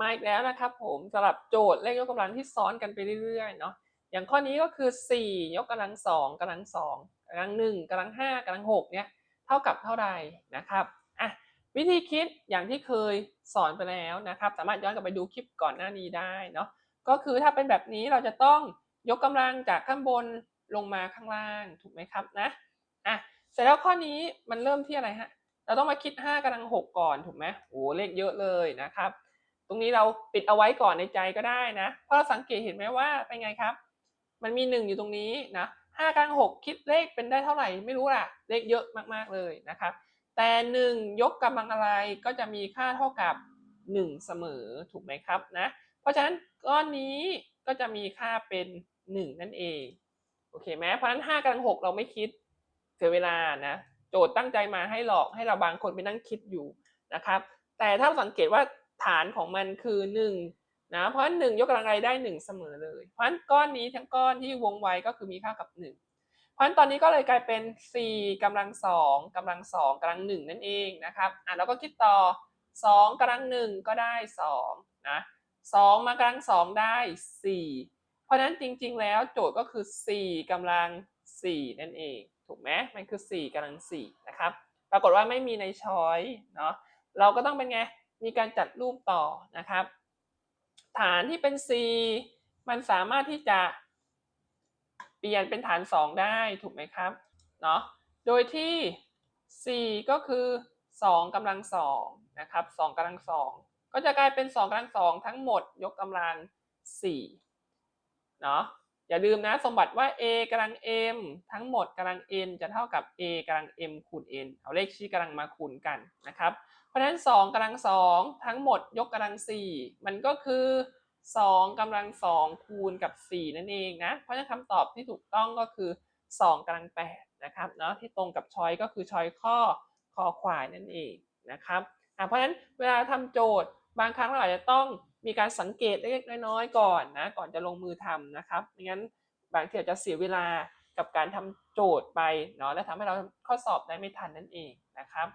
มาอีกแล้วนะครับผมสำหรับโจทย์เลขยกกำลังที่ซ้อนกันไปเรื่อยๆเนาะอย่างข้อนี้ก็คือ 4 ยกกำลังสองกำลังสองกำลังหนึ่งกำลังห้ากำลังหกเนี่ยเท่ากับเท่าใดนะครับอะวิธีคิดอย่างที่เคยสอนไปแล้วนะครับ สามารถย้อนกลับไปดูคลิปก่อนหน้านี้ได้เนาะก็คือถ้าเป็นแบบนี้เราจะต้องยกกำลังจากข้างบนลงมาข้างล่างถูกไหมครับนะอะเสร็จแล้วข้อนี้มันเริ่มที่อะไรฮะเราต้องมาคิด5กำลัง6ก่อนถูกไหมโอ้เลขเยอะเลยนะครับ ตรงนี้เราปิดเอาไว้ก่อนในใจก็ได้นะเพราะเราสังเกตเห็นไหมว่าเป็นไงครับ มันมี 1 อยู่ตรงนี้นะ5กลัง6คิดเลขเป็นได้เท่าไหร่ไม่รู้ล่ะ เลขเยอะมากๆเลยนะครับ แต่ 1 ยกกำลังอะไรก็จะมีค่าเท่ากับ 1 เสมอถูกไหมครับนะเพราะฉะนั้นก้อนนี้ก็จะมีค่าเป็น 1 นั่นเองโอเคไหมเพราะฉะนั้น5กำลัง6เราไม่คิดเสียเวลานะโจทย์ตั้งใจมาให้หลอกให้เราบางคนไปนั่งคิดอยู่นะครับ แต่ถ้าสังเกตว่า ฐานของมันคือ1นะเพราะหนึ่งยกกำลังอะไรได้ 1 เสมอเลย เพราะฉะนั้นก้อนนี้ทั้งก้อนที่วงไว้ก็คือมีค่ากับ 1 เพราะฉะนั้นตอนนี้ก็เลยกลายเป็น 4กำลัง2กำลัง2กำลัง1นั่นเองนะครับอะเราก็คิดต่อ 2กำลัง1ก็ได้2นะ2มากำลัง2ได้ 4 เพราะฉะนั้นจริงๆแล้วโจทย์ก็คือ 4กำลัง 4 นั่นเองถูกไหมมันคือ 4กำลัง4นะครับปรากฏว่าไม่มีในช้อยเนาะเราก็ต้องเป็นไง มีการจัดรูปต่อนะครับ ฐานที่เป็น4มันสามารถที่จะเปลี่ยนเป็นฐาน 2 ได้ถูกไหมครับเนาะโดยที่4ก็คือ2กำลัง2นะครับ2กำลัง2ก็จะกลายเป็น2กำลัง2ทั้งหมดยกกำลัง4เนาะ อย่าลืมนะสมบัติว่า a กำลัง m ทั้งหมดกำลัง n จะเท่ากับ a กำลัง m คูณ n เอาเลขชี้กำลังมาคูณกันนะครับ เพราะฉะนั้น 2กำลัง 2 ทั้งหมดยกกำลัง 4 มันก็คือ 2กำลัง 2 คูณกับ 4 นั่นเองนะ เพราะฉะนั้นคำตอบที่ถูกต้องก็คือ 2กำลัง 8 นะครับเนาะที่ตรงกับช้อยก็คือช้อยข้อคอควายนั่นเองนะครับเพราะฉะนั้นเวลาทำโจทย์บางครั้งเราอาจจะต้อง มีการสังเกตเล็กๆน้อยๆก่อนนะก่อนจะลงมือทำนะครับไม่งั้นบางทีอาจจะเสียเวลากับการทำโจทย์ไปเนาะและทำให้เราข้อสอบได้ไม่ทันนั่นเองนะครับ